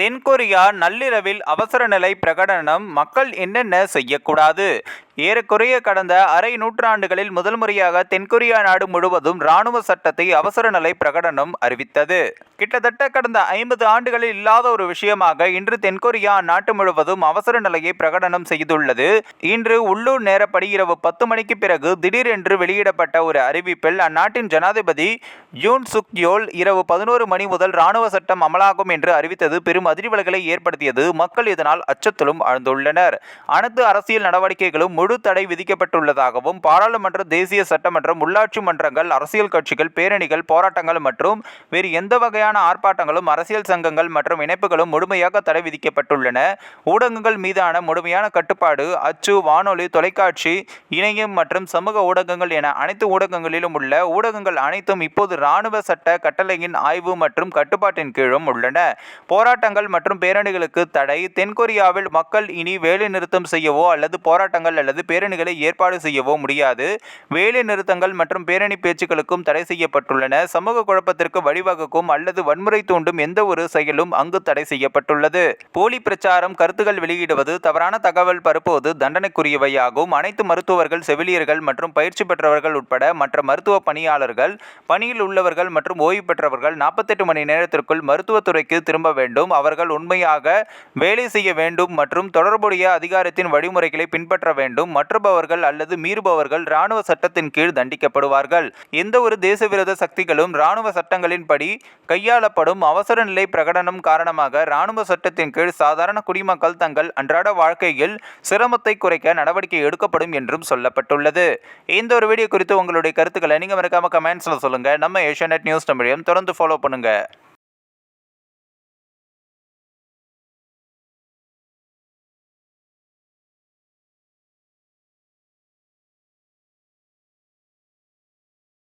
தென்கொரியா நள்ளிரவில் அவசர நிலை பிரகடனம் மக்கள் என்னென்ன செய்யக்கூடாது? ஏறக்குறைய கடந்த அரை நூற்றாண்டுகளில் முதல் முறையாக தென்கொரியா நாடு முழுவதும் இராணுவ சட்டத்தை அவசர நிலை பிரகடனம் அறிவித்தது. கிட்டத்தட்ட கடந்த ஐம்பது ஆண்டுகளில் இல்லாத ஒரு விஷயமாக இன்று தென்கொரியா நாட்டு முழுவதும் அவசர நிலையை பிரகடனம் செய்துள்ளது. இன்று உள்ளூர் நேரப்படி இரவு பத்து மணிக்கு பிறகு திடீரென்று வெளியிடப்பட்ட ஒரு அறிவிப்பில் அந்நாட்டின் ஜனாதிபதி யூன் சுக்யோல் இரவு பதினோரு மணி முதல் இராணுவ சட்டம் அமலாகும் என்று அறிவித்தது பெரும் அதிர்வலைகளை ஏற்படுத்தியது. மக்கள் இதனால் அச்சத்திலும் ஆழ்ந்துள்ளனர். அனைத்து அரசியல் நடவடிக்கைகளும் முழு தடை விதிக்கப்பட்டுள்ளதாகவும் பாராளுமன்ற தேசிய சட்டமன்றம் உள்ளாட்சி மன்றங்கள் அரசியல் கட்சிகள் பேரணிகள் போராட்டங்கள் மற்றும் வேறு எந்த வகையான ஆர்ப்பாட்டங்களும் அரசியல் சங்கங்கள் மற்றும் இணைப்புகளும் முழுமையாக தடை விதிக்கப்பட்டுள்ளன. ஊடகங்கள் மீதான முழுமையான கட்டுப்பாடு அச்சு வானொலி தொலைக்காட்சி இணையம் மற்றும் சமூக ஊடகங்கள் என அனைத்து ஊடகங்களிலும் உள்ள ஊடகங்கள் அனைத்தும் இப்போது இராணுவ சட்ட கட்டளையின் ஆய்வு மற்றும் கட்டுப்பாட்டின் கீழும் உள்ளன. போராட்டங்கள் மற்றும் பேரணிகளுக்கு தடை தென்கொரியாவில் மக்கள் இனி வேலைநிறுத்தம் செய்யவோ அல்லது போராட்டங்கள் அல்லது பேரணிகளை ஏற்பாடு செய்யவோ முடியாது. வேலை நிறுத்தங்கள் மற்றும் பேரணி பேச்சுக்களுக்கும் தடை செய்யப்பட்டுள்ளன. சமூக குழப்பத்திற்கு வழிவகுக்கும் அல்லது வன்முறை தூண்டும் எந்த ஒரு செயலும் அங்கு தடை செய்யப்பட்டுள்ளது. போலி பிரச்சாரம் கருத்துக்கள் வெளியிடுவது தவறான தகவல் பரப்புவது தண்டனைக்குரியவையாகும். அனைத்து மருத்துவர்கள் செவிலியர்கள் மற்றும் பயிற்சி பெற்றவர்கள் உட்பட மற்ற மருத்துவ பணியாளர்கள் பணியில் உள்ளவர்கள் மற்றும் ஓய்வு பெற்றவர்கள் நாற்பத்தெட்டு மணி நேரத்திற்குள் மருத்துவத்துறைக்கு திரும்ப வேண்டும். அவர்கள் உண்மையாக வேலை செய்ய வேண்டும் மற்றும் தொடர்புடைய அதிகாரத்தின் வழிமுறைகளை பின்பற்ற வேண்டும். வேண்டும். மற்றபவர்கள் அல்லது மீறுபவர்கள் இராணுவ சட்டத்தின் கீழ் தண்டிக்கப்படுவார்கள். எந்த ஒரு தேசவிரோத சக்திகளும் இராணுவ சட்டங்களின்படி கையாளப்படும் அவசர நிலை பிரகடனம் காரணமாக இராணுவ சட்டத்தின் கீழ் சாதாரண குடிமக்கள் தங்கள் அன்றாட வாழ்க்கையில் சிரமத்தை குறைக்க நடவடிக்கை எடுக்கப்படும் என்றும் சொல்லப்பட்டுள்ளது. இந்த ஒரு வீடியோ குறித்து உங்களுடைய கருத்துக்களை நீங்கள் மறக்காம கமெண்ட்ஸில் சொல்லுங்கள் நம்ம ஏஷியா நியூஸ் தமிழையும் தொடர்ந்து ஃபாலோ பண்ணுங்கள்